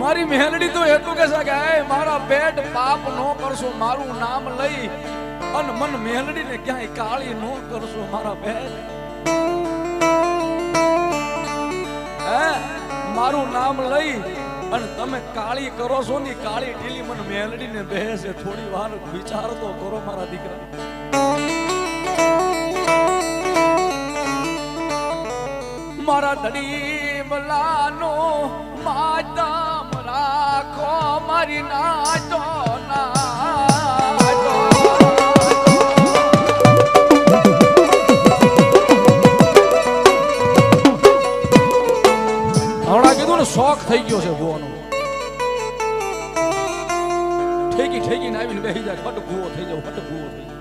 મારી મેલડી તો એટલું કે છે કે મારા પેટ પાપ નો કરશો, મારું નામ લઈ અને મન મેલડી ને ક્યાંય કાળી નો કરશો, મારા પેટ હે? મારું નામ લઈ અને તમે કાળી કરો છો ની, કાળી ઢીલી મન મેલડી ને બેસે, થોડી વાર વિચાર તો કરો મારા દીકરા મારા મલાનો માતમ રાખો મારી નાચો ને શોખ થઈ ગયો છે ભૂવાનો. ઠેકી ઠેકીને આવીને બેસી જાય, ફટ ભૂવો થઈ જાવ, ફટ ભૂવો થઈ જાય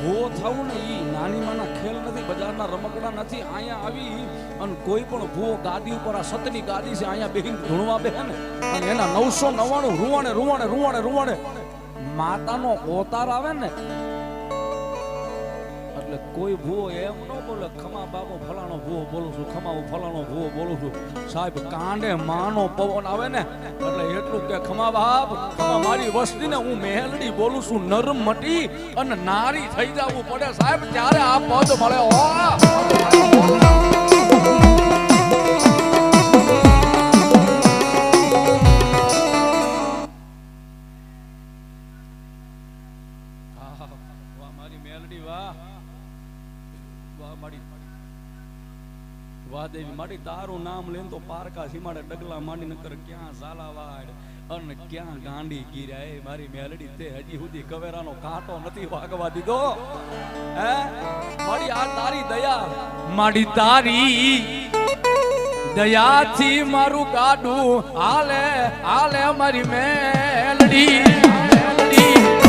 ભૂવો થવું ને એ નાની માના ખેલ નથી, બજારના રમકડા નથી, અહીંયા આવી અને કોઈ પણ ભૂવો ગાદી ઉપર, આ સતની ગાદી છે, અહીંયા બેહીને ધૂણવા બેહે ને, અને એના નવસો નવ્વાણું રૂવાણે રૂવાણે રૂવાણે રૂવાણે માતાનો અવતાર આવે ને એટલે કોઈ ભૂવો એમ ન બોલે, ખમા બાબો, ફલાણો ભૂવો બોલું છું, ખમા ફલાણો ભૂવો બોલું છું. સાહેબ, કાંડે માનો પવન આવે ને, એટલે એટલું કે, ખમા બાપ, ખમા મારી વસ્તી ને હું મેલડી બોલું છું, નરમ મટી અને નારી થઈ જવું પડે. સાહેબ, ત્યારે આ પદ મળે. ઓ મારી મેલડી વાહ. વાહ મારી તારું નામ લઈને તો પારકા સીમાડે ડગલા માંડી નકર ક્યાં ઝાલાવાડ અને ક્યાં ગાંડી ગીર્યા? એ મારી મેલડી તે હજી સુધી કવેરાનો કાંટો નથી વાગવા દીધો. હે? મારી આ તારી દયા, મારી તારી દયાથી મારું ગાડું હાલે હાલે મારી મેલડી મેલડી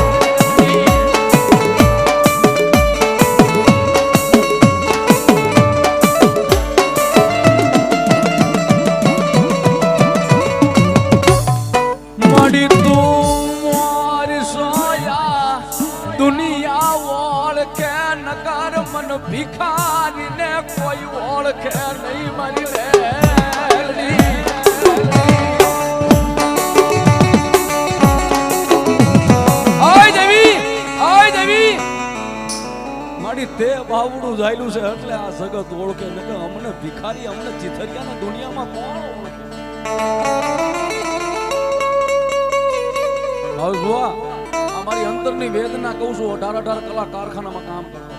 મન ભિખારી ને કોઈ ઓળખે નહીં મારી દેવી મારી તે બાવડું જાયલું છે એટલે આ જગત ઓળખે ને અમને ભિખારી, અમને ચિથરિયા દુનિયામાં કોણ ઓળખે? હવે જોવા અમારી અંતરની વેદના કહું છું, અઢાર અઢાર કલાક કારખાનામાં કામ કરતો.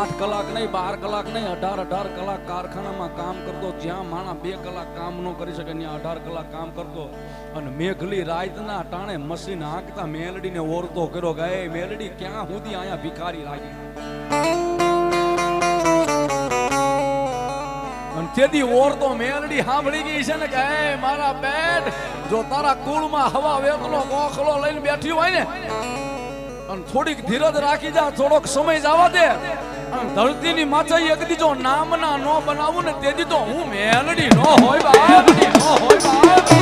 આઠ કલાક નહીં, બાર કલાક નહીં, અઢાર અઢાર કલાક કારખાનામાં કામ કરતો, જ્યાં માણા બે કલાક કામ ન કરી શકે, ત્યાં અઢાર કલાક કામ કરતો. અને મેઘલી રાતના ટાણે મશીન હાંકતા મેલડીને ઓરતો કર્યો કે મેલડી, ક્યાં સુધી અહીંયા ભિખારી લાગી? તેથી ઓર તો મેલડી સાંભળી ગઈ છે ને કે, "એ મારા બેટ જો તારા કુળમાં હવા વેતલો ગોખલો લઈને બેઠી હોય ને, અને થોડીક ધીરજ રાખી જા, થોડોક સમય જવા દે. ધરતીની એક દી જો નામના નો બનાવું ને તો હું મેલડી નો હોય બાપ નો હોય બાપ.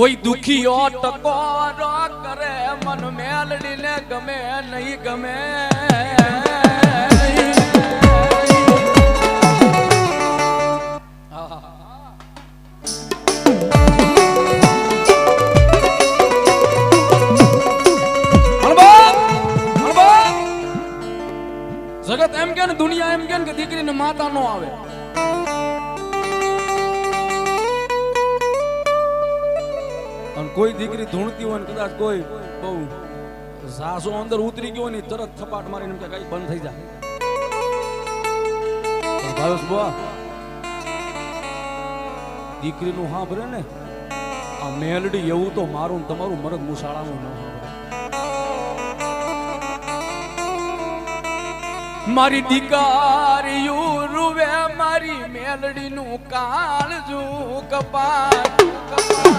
કોઈ દુખીઓ ટકોરો કરે મન મેલડીને ગમે નહીં ગમે. દીકરી હોય કદાચ કોઈ બહુ સાસો અંદર ઉતરી ગયો ને તરત થપાટ મારીને કે કઈ બંધ થઈ જાય ભાવેશ બુઆ દીકરીનું ને, આ મેલડી એવું તો મારું તમારું મરદ મુસાળાનું ન મારી દીકારીયું રૂવે મારી મેલડીનું કાળજું કપાળ.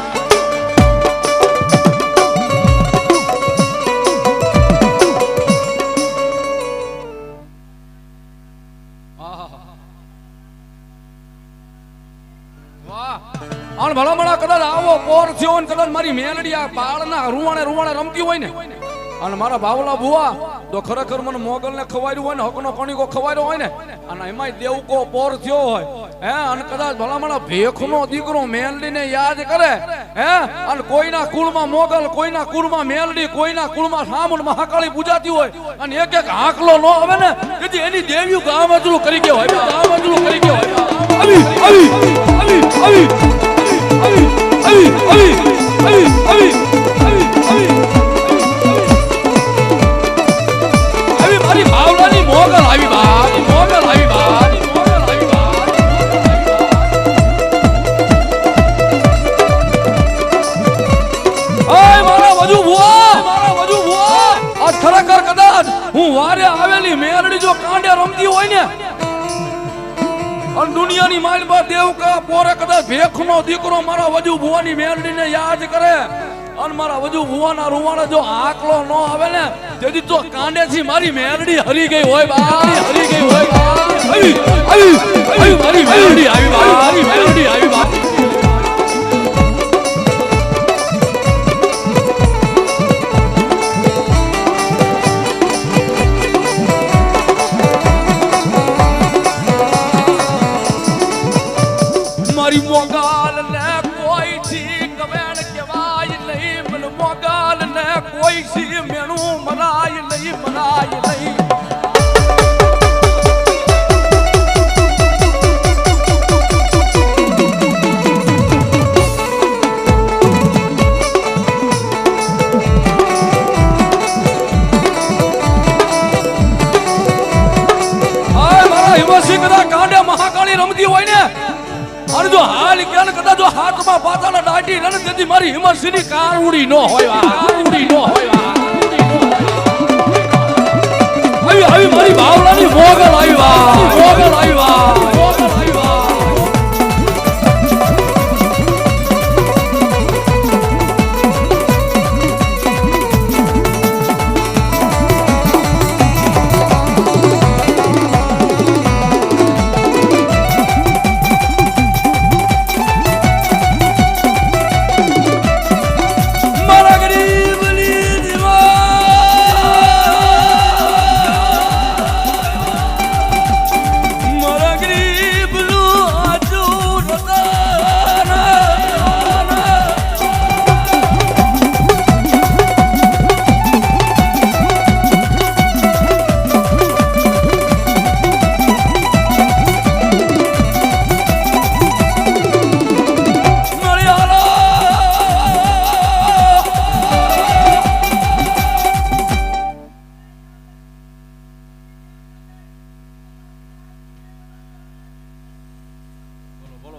પોર કરો ને મારી મેલડી બાળના રૂવાણે રૂવાણે રમતી હોય ને, અને મારા ભાવલા ભુવા તો ખરેખર મને મોગલ ને ખવાયું હોય ને, હકનો કણીકો ખવાયો હોય ને, અને એમાંય દેવકો પોર થયો હોય, હે, અને કદાચ ભલામણા ભેખનો દીકરો મેલડીને યાદ કરે, હે, અને કોઈના કુળમાં મોગલ, કોઈના કુળમાં મેલડી, કોઈના કુળમાં સામુન મહાકાળી પૂજાતી હોય, અને એક એક હાકલો નો આવે ને, તેથી એની દેવીઓ ગામ અજરું કરી ગયો હોય, ગામ અજરું કરી ગયો હોય. આવી આવી આવી આવી આવી આવી કદાચ હું વારે આવેલી મેરડી જો કાંડે રમતી હોય ને દુનિયાની માઇલ દેવ દેવકા પોરે કદાચ ભેખનો દીકરો મારા વજુ ભુવાની મેરડીને યાદ કરે અને મારા વજુ ભુવાના રૂવાણા જો આકલો ન આવે ને, તેથી તો કાંડેથી મારી મેરડી હરી ગઈ હોય બા હરી ગઈ હોય બા આવી આવી આવી મારી મેરડી આવી બા મારી મેરડી આવી બા મોગાલ ને કોઈ થી કવેણ કેવાય નહીં. મન મોગાલ ને કોઈ થી મેણું મનાય નહીં મનાય નહીં. કાંડે મહાકાળી રમતી હોય ને? અને જો હાલ કે કદાચ જો હાથમાં પાતાળા દાટી રણે તેથી મારી કાર ઉડી ન હોય કાર ઉડી ન હોય આવી આવી મારી ભાવનાની મોગલ આવી વા મોગલ આવી. વા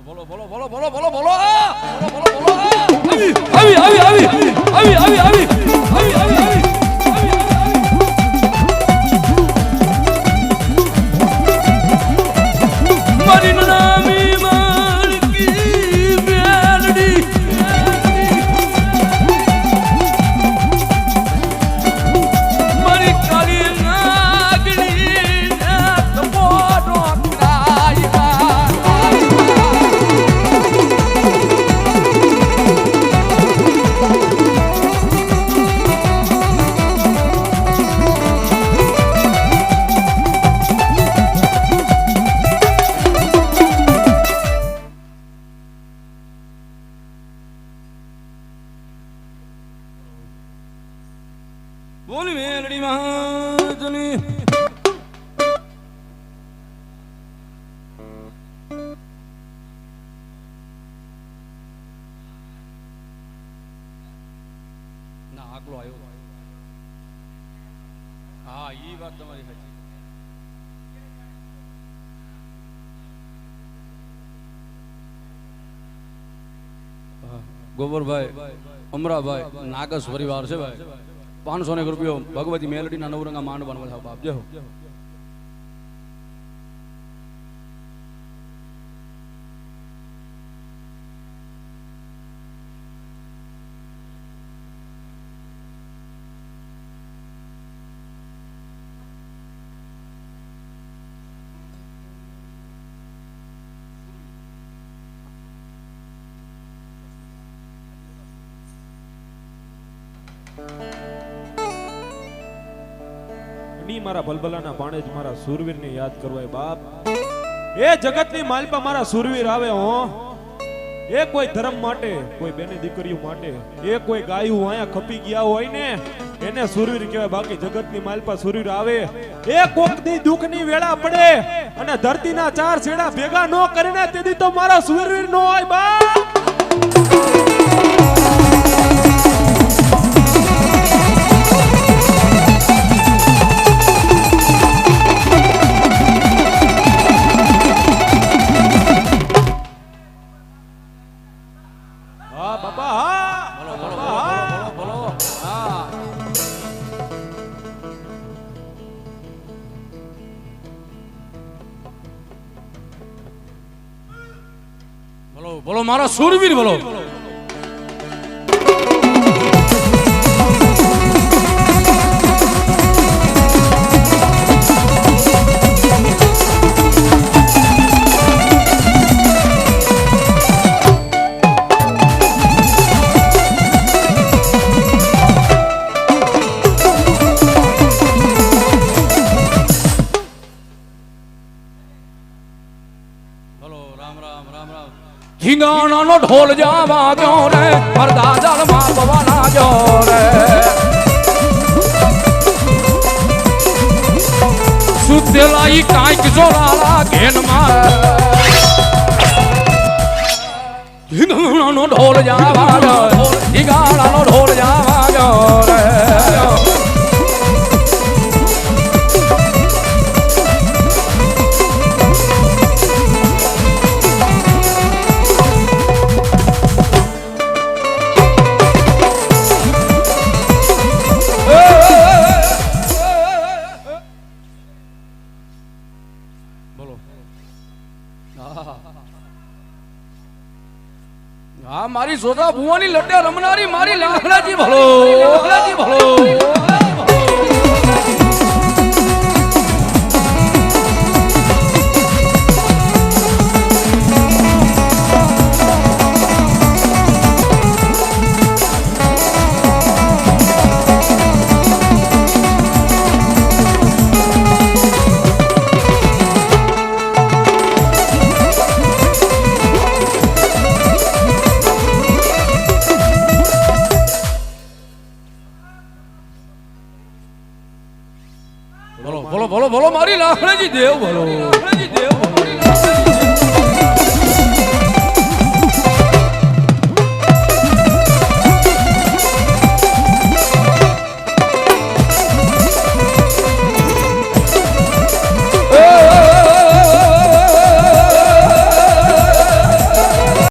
બોલો બોલો બોલો બોલો બોલો બોલો બોલો! બોલો બોલો આવી આવી આવી આવી આવી આવી બોલી મેલડી મહાજની. ના, આગલો આવ્યો. હા, એ વાત તમારી સાચી. ગોબરભાઈ અમરાભાઈ નાગસ પરિવાર છે ભાઈ. પાંચસો ને રૂપિયો ભગવતી મેલડીના નવરંગા માંડવાનું સાહેબ આપજો મણી મારા ભલભલાના ભાણેજ, મારા સુરવીરને યાદ કરવાય, બાપ. એ જગતની માલપા મારા સુરવીર આવે, હો. એ કોઈ ધર્મ માટે, કોઈ બેની દીકરીઓ માટે, એ કોઈ ગાયું આયા ખપી ગયા હોય ને, એને સુરવીર કહેવાય, બાકી જગતની માલપા સુરવીર આવે. એ કોકની દુઃખની વેળા પડે અને ધરતીના ચાર છેડા ભેગા ન કરીને તેથી તો મારા સુરવીર નો હોય, બાપ. બોલો મારો ઢોલ જા વાગ્યો રે પરદા જળમાં પવન આવ્યો રે સુતેલા ઈ કાંઈક જોરાલા ઘેનમાં ઝીંગાણાનો ઢોલ જા વાગ્યો હા ભૂવાની સોદા ભુવાની લડે રમનારી મારી લાખડાજી ભલો. લાખડાજી ભલો. બોલો બોલો બોલો બોલો મારી લાખડાજી દેવ બોલો.